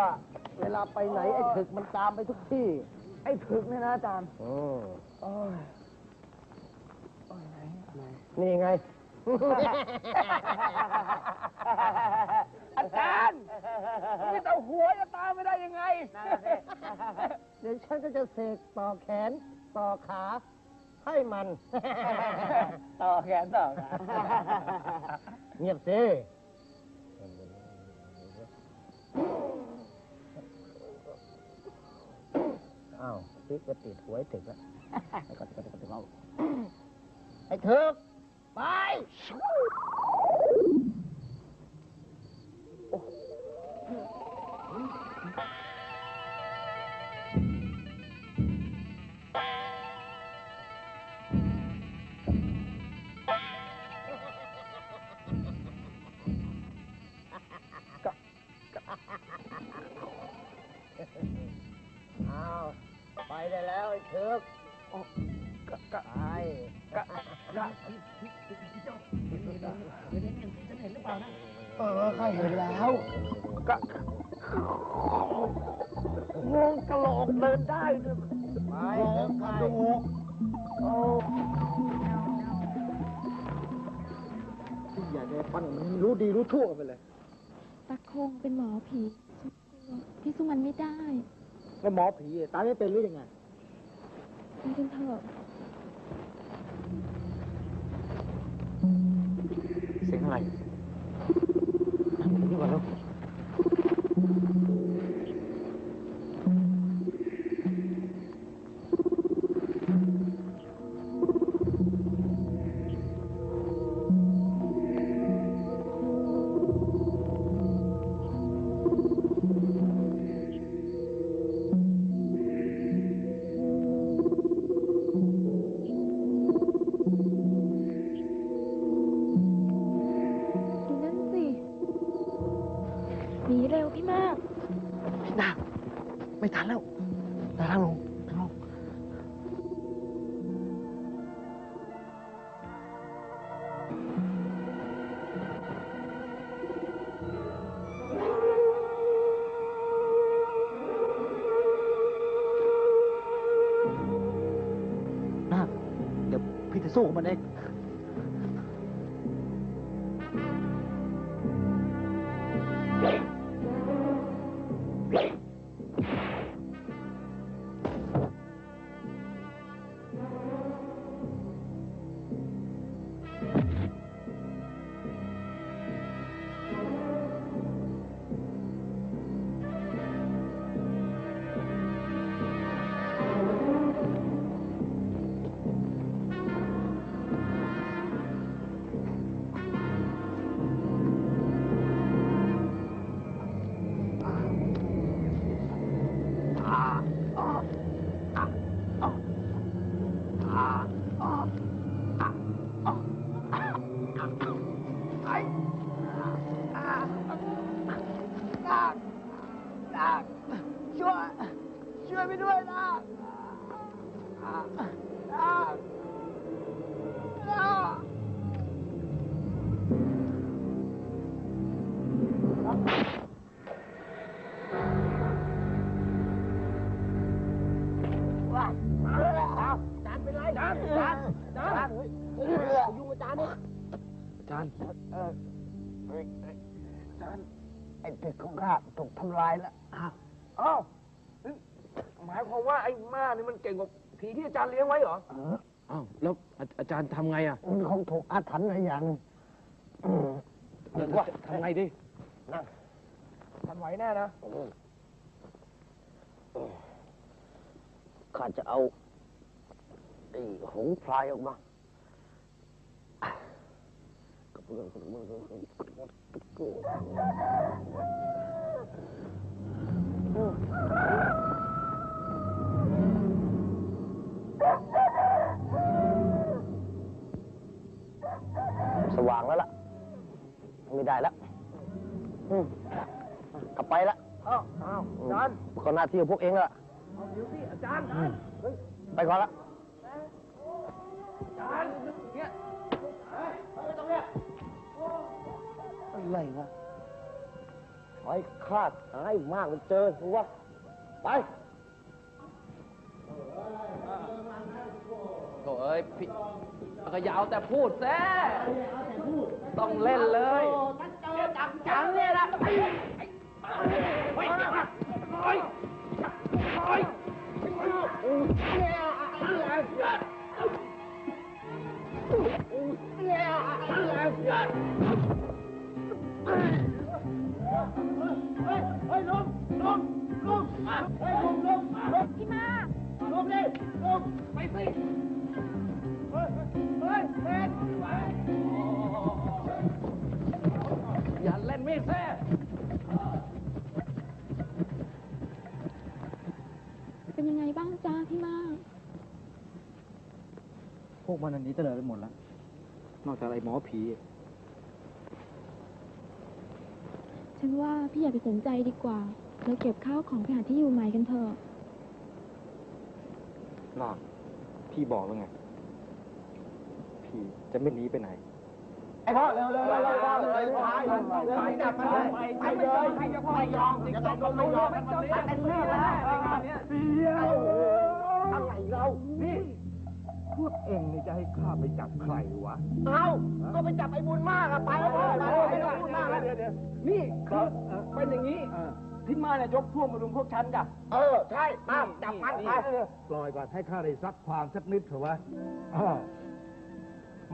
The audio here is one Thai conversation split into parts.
ว่า เวลาไปไหนไอ้ถึกมันตามไปทุกที่ ไอ้ถึกเนี่ยนะอาจารย์อืมโอ้ยนี่ไง อาจารย์ไม่แต่หัวจะตามไม่ได้ยังไง เดี๋ยวฉันก็จะเสกต่อแขนต่อขาให้มัน ต่อแขนต่อขา เงียบสิ อ้าวพิกก็ติดหวยถึกแล้วไอ้ก็ติดก็ติดเอาไอ้ถึกไปโอ้ กะงงกะโหลกเดินได้ด้วยไปเดินไปดูโอ้อย่าได้ปั้นมันรู้ดีรู้ทั่วไปเลย ตาคงเป็นหมอผีพี่สู้มันไม่ได้ แล้วหมอผีตายไม่เป็นหรือยังไงไปกันเถอะเสียงอะไรนี่ก่อนแล้ว หนีเร็วพี่มากนาไม่ทันแล้วตาทางลง ไอ้ตึกของข้าถูกทำลายแล้วอ้าวนี่หมายความว่าไอ้ม่านี่มันเก่งกว่าผีที่อาจารย์เลี้ยงไว้เหรอเอออ้าวแล้วอาอาจารย์ทำไงอะมันคงถูกอาถรรพ์อะไรอย่างอืมแล้วว่าทำไงดินั่งทันไหวแน่นะข้าจะเอาไอ้หงส์พลายออกมากับเพื่อนกับเพื่อน สว่างแล้วล่ะ ไม่ได้แล้วอืมกลับไปละอ้าวอ้าวอาจารย์ก็หน้าที่ของพวกเองแล้วล่ะเอาเดี๋ยวสิอาจารย์เฮ้ยไปก่อนละอาจารย์เนี่ยอะไรวะถให้คาดหายมากมันเจอหัวไปโถเอ้ยพี่ก็อย่าเอาแต่พูดแซ่ต้องเล่นเลยจังเนี่ยนะเฮ้ยเฮ้ยเฮ้ยเฮ้ย พี่มาอย่าเล่นมีดแซ่เป็นยังไงบ้างจ้าพี่มาพวกมันอันนี้เตลิดไปหมดแล้ว นอกจากไอ้หมอผี ฉั นว่าพี่อย่าไปสนใจดีกว่า เราเก็บข้าวของไปหาที่อยู่ใหม่กันเถอะลากพี่บอกแล้วไง พี่จะไม่หนีไปไหน ไอ้พ่อเร็วเร็วเร็วเร็วเร็วไปไปจับมันเลยไปเลยไม่ยอมจะต้องลงไม่ยอมมันจะเป็นเรื่องแล้วเดียวอะไรเรานี่พวก เองนี่จะให้ข้าไปจับใครวะ เอาก็ไปจับไอ้บุญมากอะไปแล้วพ่อไปไม่ต้องพูดมากแล้วนี่คือเป็นอย่างนี้ที่มาเนี่ยยกพวกมารุมพวกฉันจ้ะเออ ใช่มาจับมันไปปล่อยก่อนให้ข้าได้ซักความสักนิดเถอะวะอ้าว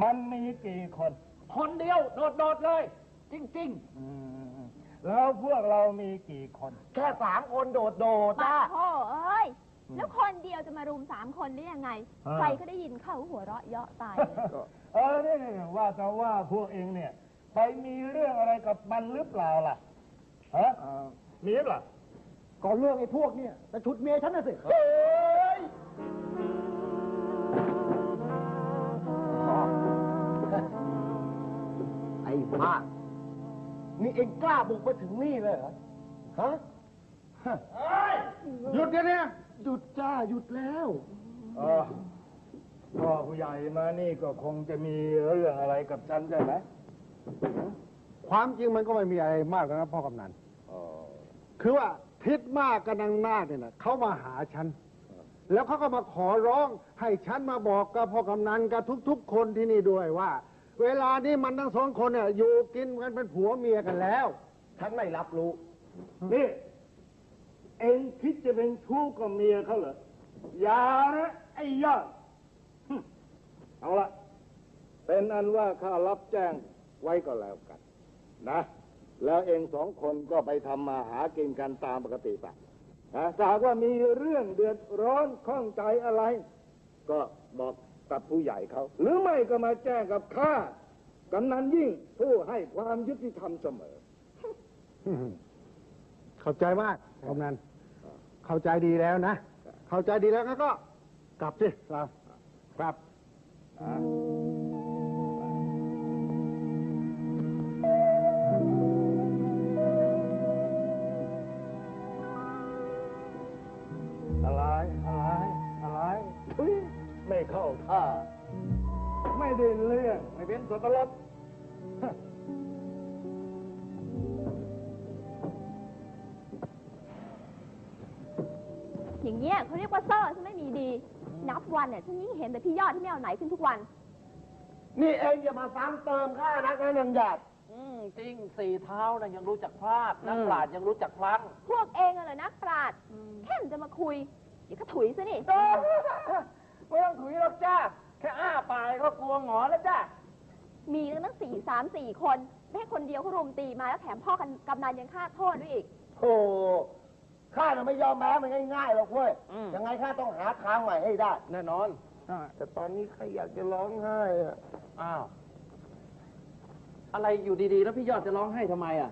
มันมีกี่คน คนเดียว โดดโดดๆเลย จริงอืมแล้วพวกเรามีกี่คน แค่สามคนโดดโดดปาจ้าโธ่เอ้ย แล้วคนเดียวจะมารุมสามคนได้ยังไงอ่าใครก็ได้ยินเข้าหัวเราะเยาะตายเออนี่ว่าแต่ว่าพวกเองเนี่ย ไปมีเรื่องอะไรกับมันหรือเปล่าล่ะฮะมีหรือเปล่าๆก่อนเรื่องไอ้พวกเนี่ยแต่ชุดเมียฉันน่ะสิ เฮ้ยไอ้บ้านี่เองกล้าบุกมาถึงนี่เลยเหรอ ฮะ หยุดกันเนี่ย หยุดจ้าหยุดแล้วเออพ่อผู้ใหญ่มานี่ก็คงจะมีเรื่องอะไรกับฉันใช่ไหมความจริงมันก็ไม่มีอะไรมากหรอกนะพ่อกำนันอ๋อคือว่าทิศมากกับนางนาคเนี่ยนะเขามาหาฉัน แล้วเขาก็มาขอร้องให้ฉันมาบอกกับพ่อกำนันกับทุก ๆ คนที่นี่ด้วยว่า เวลานี้มันทั้งสองคนเนี่ยอยู่กินกันเป็นผัวเมียกันแล้ว ฉันไม่รับรู้ นี่ เองคิดจะเป็นชู้กับเมียเขาเหรอ อย่านะไอ้ยอดเอาละเป็นอันว่าข้ารับแจ้งไว้ก็แล้วกัน นะ แล้วเองสองคนก็ไปทำมาหากินกันตามปกติไปนะถ้าหากว่ามีเรื่องเดือดร้อนข้องใจอะไร ก็บอกกับผู้ใหญ่เขา หรือไม่ก็มาแจ้งกับข้ากำนันยิ่งผู้ให้ความยุติธรรมเสมอเข้าใจมาก กำนันเข้าใจดีแล้วนะ เข้าใจดีแล้วงั้นก็ กลับสิเรากลับอะไรอะไรอะไรอุ๊ยไม่เข้าท่า ไม่ได้เรื่องไม่เป็นสับปะรด อย่างเงี้ยเขาเรียกว่าเซอร์ฉันไม่มีดี นับวันเนี่ยฉันยิ่งเห็นแต่พี่ยอดที่ไม่เอาไหนขึ้นทุกวัน นี่เองอย่ามาซ้ำเติมข้านะนะนางหยาดอืมจริงสี่เท้านะยังรู้จักพลาดนักปราชญ์ยังรู้จักพลั้งพวกเองอะเหรอนักปราชญ์แค่มันจะมาคุยเดี๋ยวก็ถุยซะนี่ไม่ต้องถุยหรอกจ้าแค่อ้าปากก็กลัวหงอแล้วจ้ามีตั้งตั้งสี่สามสี่คนแม่คนเดียวเขารุมตีมาแล้วแถมพ่อกำกำนันยังฆ่าโทษด้วยอีก โธ่ ข้าน่ะไม่ยอมแพ้มันง่ายๆหรอกเว้ยอืม ยังไงข้าต้องหาทางใหม่ให้ได้ แน่นอน แต่ตอนนี้ข้าอยากจะร้องไห้อะอ้าว อะไรอยู่ดีๆ แล้วพี่ยอดจะร้องไห้ทำไมอะ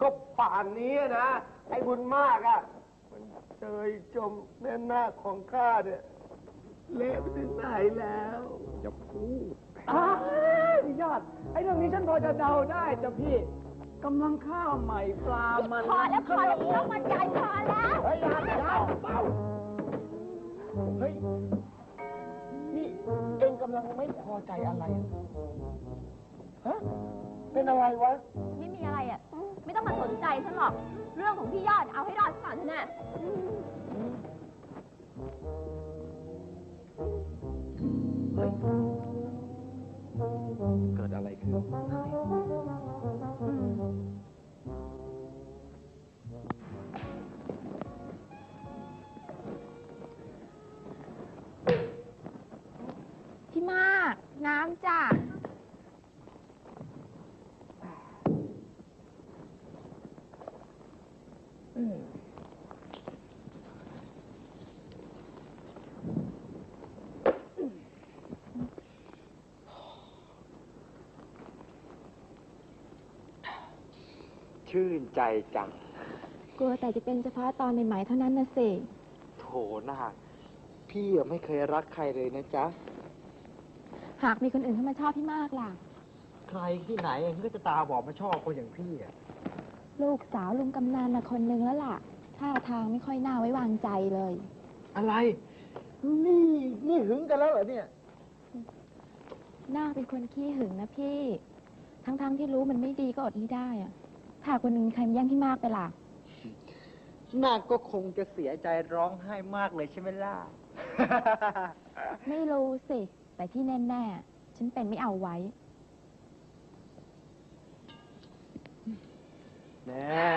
ก็ป่านนี้นะไอ้บุญมากอะ มันเจยจมแม่นาคของข้าเนี่ยเละไปถึงไหนแล้วอ้าวพี่ยอด ไอ้เรื่องนี้ฉันพอจะเดาได้จ้ะพี่ กำลังข้าวใหม่ปลามันพอแล้วพอแล้วต้องมันใหญ่พอแล้วเฮ้ยอยาอย่าเบาเฮ้ยนี่เองกำลังไม่พอใจอะไรอะฮะเป็นอะไรวะ ไม่มีอะไรอะ ไม่ต้องมาสนใจฉันหรอก เรื่องของพี่ยอดเอาให้รอดก่อนเถอะนะเฮ้ย เกิดอะไรขึ้น ชื่นใจจัง กลัวแต่จะเป็นเฉพาะตอนใหม่ๆเท่านั้นนะสิโถนาคพี่อะไม่เคยรักใครเลยนะจ๊ะ หากมีคนอื่นเข้ามาชอบพี่มากล่ะ ใครที่ไหนเขาก็จะตาบอดมาชอบคนอย่างพี่อะลูกสาวลุงกำนันนะคนนึงแล้วล่ะท่าทางไม่ค่อยน่าไว้วางใจเลย อะไร นี่นี่หึงกันแล้วเหรอเนี่ยหน้าเป็นคนขี้หึงนะพี่ ทั้งๆที่รู้มันไม่ดีก็อดไม่ได้อะ ถ้าคนหนึงมีใครมาแย่งพี่มากไปล่ะ นาคก็คงจะเสียใจร้องไห้มากเลยใช่ไหมล่ะ ไม่รู้สิ แต่ที่แน่ๆ ฉันเป็นไม่เอาไว้ แน่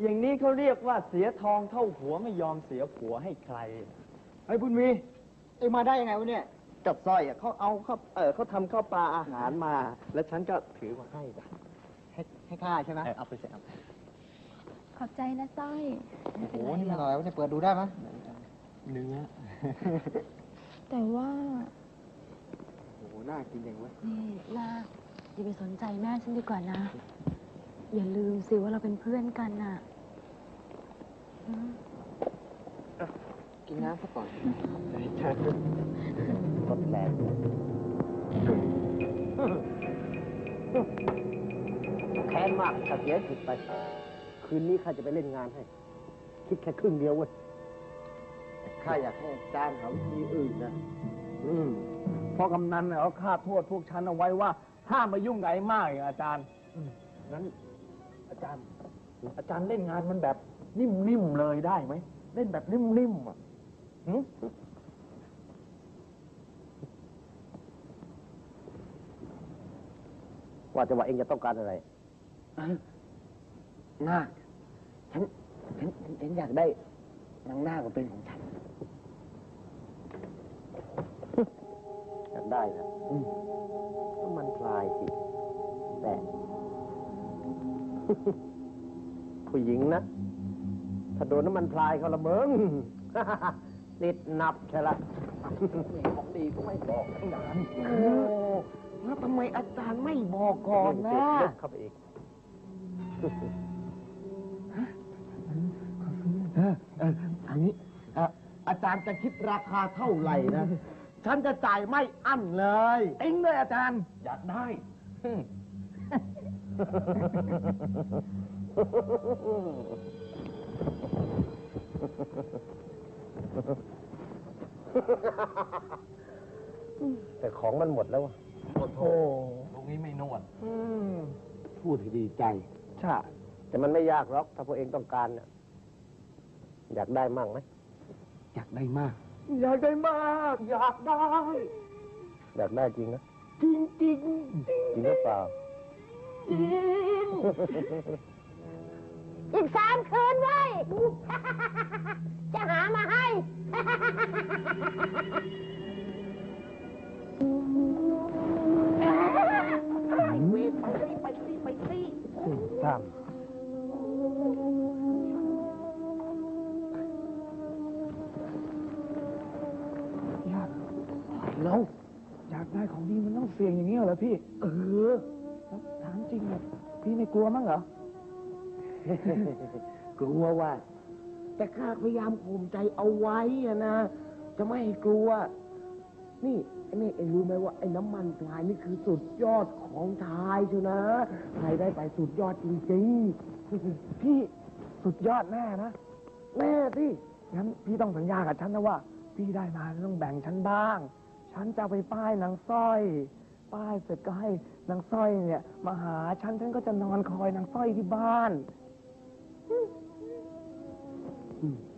อย่างนี้เขาเรียกว่าเสียทองเท่าหัวไม่ยอมเสียผัวให้ใคร ไอ้บุญมีเอ็งมาได้ยังไงวะเนี่ยจับสร้อยอะเขาเอาเขาเออเขาทำข้าวปลาอาหารมา แล้วฉันก็ถือมาให้จ้ะ ให้ให้ข้าใช่ไหมเอาไปเสร็จขอบใจนะสร้อยโอ้โหนี่มันอะไรวะเนี่ยเปิดดูได้ไหมเนื้อแต่ว่าโอ้โหน่ากินอย่างเว้ยนี่ลาอย่าไปสนใจแม่ฉันดีกว่านะ อย่าลืมสิว่าเราเป็นเพื่อนกันน่ะอืมกินน้ำซะก่อนรสแรง แค้นมากถ้าเสียผิดไป คืนนี้ข้าจะไปเล่นงานให้ คิดแค่ครึ่งเดียวเว้ยข้าอยากให้อาจารย์หาวิธีอื่นนะ อืมเพราะกำนันเนี่ยเขาคาดโทษพวกฉันเอาไว้ว่า ห้ามมายุ่งกับไอ้มากอย่างอาจารย์อืมงั้น อาจารย์ อาจารย์เล่นงานมันแบบนิ่มๆเลยได้ไหม เล่นแบบนิ่มๆอะหึว่าแต่ว่าเองจะต้องการอะไร นาคฉันฉันฉันฉันอยากได้นางนาคมาเป็นของฉัน อยากได้นะน้ำมันพลายสิ แต่ ผู้หญิงนะ ถ้าโดนน้ำมันพลายเขาละเมิง ติดนับใช่ละ ของดีก็ไม่บอกตั้งนานโอ้แล้วทำไมอาจารย์ไม่บอกก่อนนะเข้าไปอีก อันนี้อะอาจารย์จะคิดราคาเท่าไหร่นะ ฉันจะจ่ายไม่อั้นเลย เองเลยอาจารย์ อยากได้อืมแต่ของมันหมดแล้วอะโอ้โหตรงนี้ไม่นวด พูดให้ดีใจ ใช่แต่มันไม่ยากหรอก ถ้าพวกเองต้องการน่ะอยากได้มั่งไหมอยากได้มาก อยากได้มาก อยากได้ อยากได้จริงนะจริงจริงจริงหรือเปล่า จริง อีกสามคืนไว้ย จะหามาให้สามอยากแล้วอยากได้ของดีมันต้องเสี่ยงอย่างนี้เหรอพี่ เออแล้วถามจริงแบบพี่ไม่กลัวมั้งเหรอ กลัวว่า แต่ข้าพยายามข่มใจเอาไว้อะนะ จะไม่ให้กลัว นี่ ไอ้นี่เองรู้ไหมว่าไอ้น้ำมันพลายนี่คือสุดยอดของชายเชียวนะใครได้ไปสุดยอดจริงๆ พี่สุดยอดแน่นะ แน่สิงั้นพี่ต้องสัญญากับฉันนะว่า พี่ได้มาต้องแบ่งฉันบ้าง ฉันจะไปป้ายนางสร้อย ป้ายเสร็จก็ให้นางสร้อยเนี่ยมาหาฉันฉันก็จะนอนคอยนางสร้อยที่บ้านมั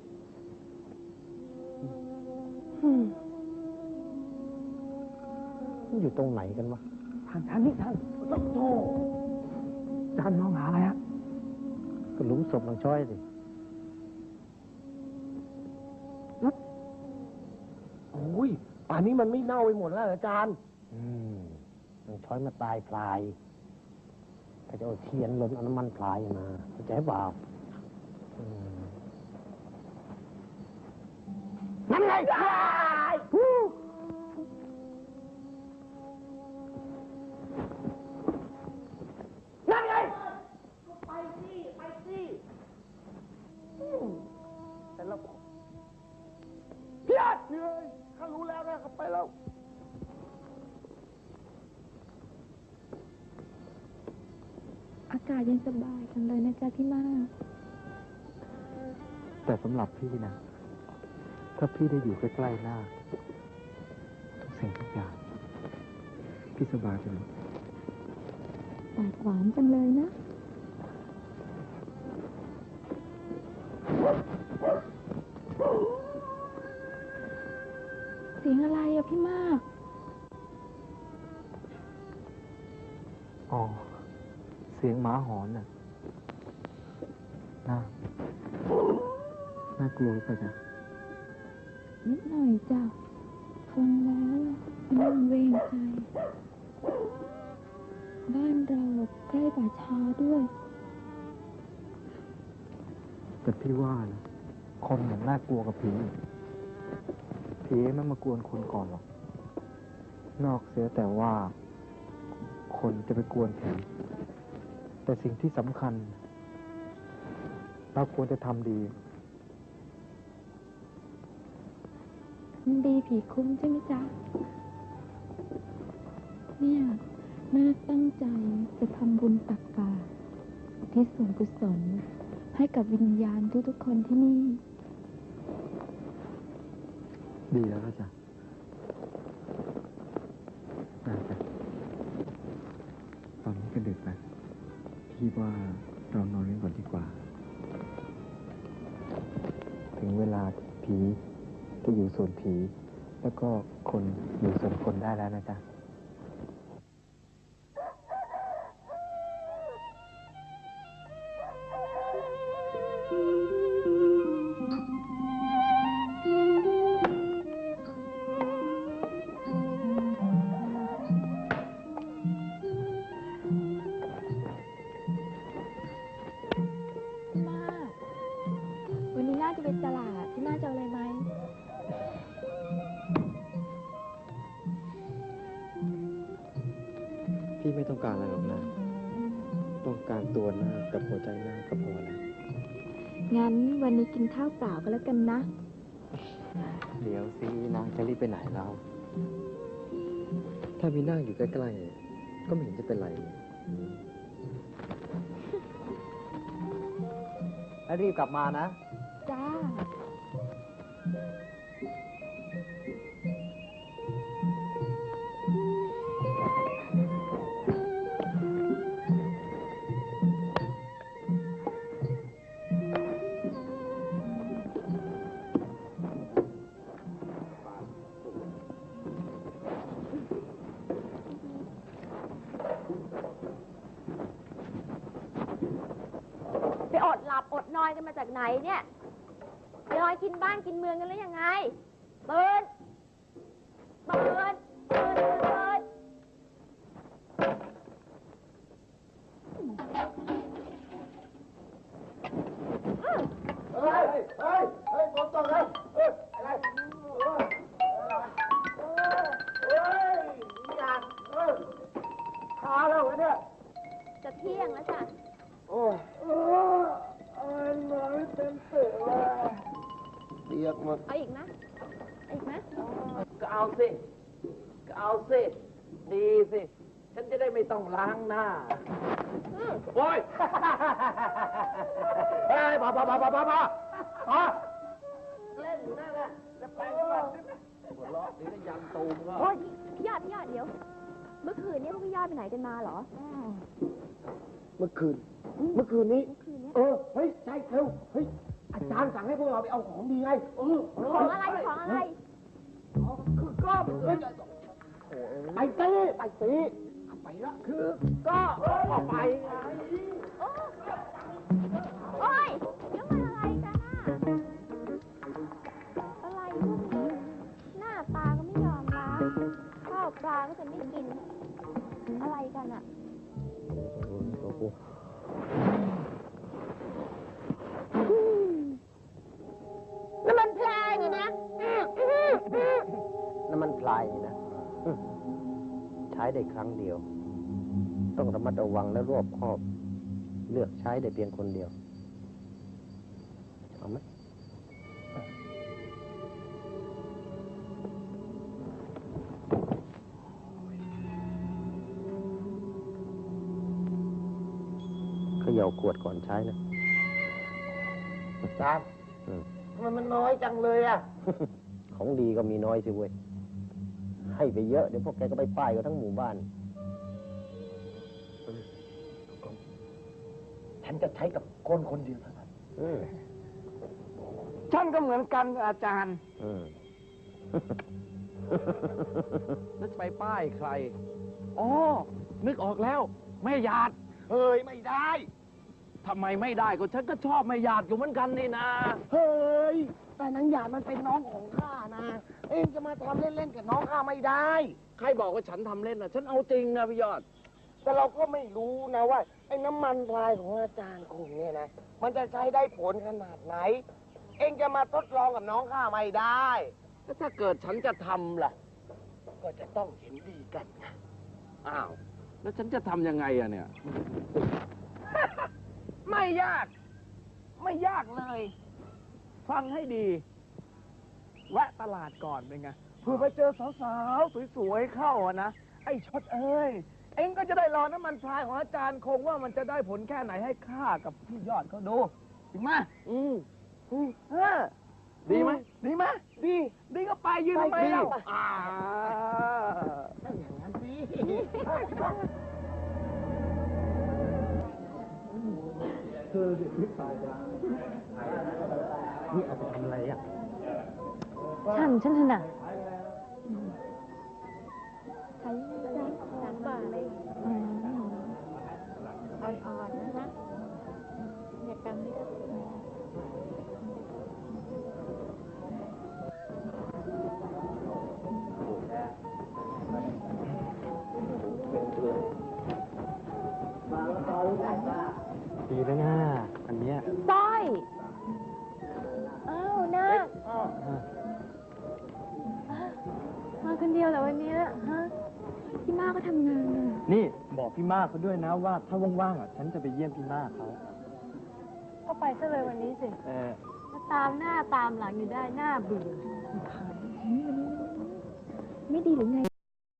อยู่ตรงไหนกันวะทางทางนี้ทางโอ้โหจานมองหาอะไรฮะก็หลุมศพน้องช้อยสิโอ้ยป่านนี้มันไม่เน่าไปหมดแล้วเหรออาจารย์ อืมน้องช้อยมาตายพลายถ้าจะเอาเทียนล้นเอาน้ำมันพลายมาเข้าใจเปล่าอืมนั่นไงฮู้ นั่นไง ไปสิ ไปสิแต่ละพี่อาจ เหนื่อยข้ารู้แล้วนะเขาไปแล้วอากาศเย็นสบายจังเลยนะจ๊ะพี่มาก แต่สำหรับพี่นะ ถ้าพี่ได้อยู่ใกล้ๆหน้าทุกสิ่งทุกอย่าง พี่สบายไปหมด ปากหวานจังเลยนะ เสียง อะไรอะพี่มาก อ๋อ เสียงหมาหอนน่ะ น่า น่ากลัวป่ะจ๊ะนิดหน่อยจ้ะฟังแล้วมันเวงใจ บ้านเราใกล้ป่าช้าด้วย แต่พี่ว่านะคนเหมือนน่ากลัวกับผี ผีไม่มากวนคนก่อนหรอก นอกเสียแต่ว่า คนจะไปกวนผี แต่สิ่งที่สำคัญ เราควรจะทำดี มันดีผีคุ้มใช่ไหมจ๊ะ เนี่ยนาคตั้งใจจะทำบุญตักบาตรอุที่ส่วนกุศลให้กับวิญญาณทุกๆคนที่นี่ ดีแล้วนะจ๊ะน่าจะตอนนี้ก็ดึกแล้วพี่ว่าเรานอนกันก่อนดีกว่า ถึงเวลาผีก็อยู่ส่วนผี แล้วก็คนอยู่ส่วนคนได้แล้วนะจ๊ะ วันนี้กินข้าวเปล่าก็แล้วกันนะ เดี๋ยวสินางจะรีบไปไหนเราถ้ามีนั่งอยู่ใกล้ๆ ก็ไม่เห็นจะเป็นไร แล้วรีบกลับมานะ จ้า อดนอนกันมาจากไหนเนี่ยไปนอนกินบ้านกินเมืองกันหรือยังไงตื่นตื่นตื่นตื่นเฮ้ย เฮ้ย เฮ้ยฝนตกแล้วเฮ้ยอะไรเฮ้ยอยากเฮ้ยช้าแล้วเหรอเนี่ยจะเที่ยงแล้วจ้ะ โอ้ย เออเอ้ยนอนไม่เต็มตื่นเลยเปียกหมดเอาอีกนะเอาอีกนะก็เอาสิก็เอาสิดีสิ ฉันจะได้ไม่ต้องล้างหน้าโอ้ยเฮ้ยพอพอพอพอพอพอพอเล่นอยู่นั่นแหละจะไปก็ไปหัวเราะเดี๋ยวก็ยันตูมก็โอ้ยพี่ยอดพี่ยอดเดี๋ยว เมื่อคืนเนี่ยพวกพี่ยอดไปไหนกันมาเหรอนมื่อคืน เมื่อคืนนี้ เออ เฮ้ยใช่เร็ว เฮ้ย อาจารย์สั่งให้พวกเราไปเอาของดีไงเออเของอะไร ของอะไรคือก็เฮ้ยไปตีไปตีเอาไปละคือก็เอาไปไงโอ้ยเดี๋ยวมันอะไรกันอะอะไรพวกนี้หน้าตาก็ไม่ยอมรับข้าวปลาก็จะไม่กิน อะไรกันอะ น้ำมันพลายนี่นะใช้ได้ครั้งเดียว ต้องระมัดระวังและรอบคอบ เลือกใช้ได้เพียงคนเดียวเอาไหมเขย่าขวดก่อนใช้นะอาจารย์อืมทำไมมันน้อยจังเลยอะ ของดีก็มีน้อยสิเว้ย ให้ไปเยอะเดี๋ยวพวกแกก็ไปป้ายกันทั้งหมู่บ้าน ฉันจะใช้กับคนคนเดียวเท่านั้นอืมฉันก็เหมือนกันอาจารย์ อืม แล้วจะไปป้ายใคร อ๋อ นึกออกแล้ว แม่หยาด เฮ้ยไม่ได้ ทำไมไม่ได้ก็ฉันก็ชอบแม่หยาดอยู่เหมือนกันนี่นะ เฮ้ย แต่นางหยาดมันเป็นน้องของข้านะ เองจะมาทำเล่นๆกับน้องข้าไม่ได้ ใครบอกว่าฉันทำเล่นนะฉันเอาจริงนะพี่ยอด แต่เราก็ไม่รู้นะว่าไอ้น้ำมันพรายของอาจารย์คงเนี่ยนะ มันจะใช้ได้ผลขนาดไหน เองจะมาทดลองกับน้องข้าไม่ได้ แล้วถ้าเกิดฉันจะทำล่ะ ก็จะต้องเห็นดีกันไงอ้าว แล้วฉันจะทำยังไงอะเนี่ย ไม่ยาก ไม่ยากเลย ฟังให้ดี แวะตลาดก่อนเป็นไงเพื่อไปเจอสาวๆสวยๆเข้าอะนะไอ้ชดเอ้ยเอ็งก็จะได้รอน้ำมันพรายของอาจารย์คงว่ามันจะได้ผลแค่ไหนให้ข้ากับพี่ยอดเขาดูจริงไหมอืมอืมเออดีไหมดีไหมดีดีก็ไปยืนทำไมเล่าอ่าฉันฉั นถนัดใช้ส มากเขาด้วยนะว่าถ้าว่างๆอะฉันจะไปเยี่ยมพี่มากเขาก็ไปซะเลยวันนี้สิเออมาตามหน้าตามหลังอยู่ได้หน้าเบื่อ ไม่ดีหรือไง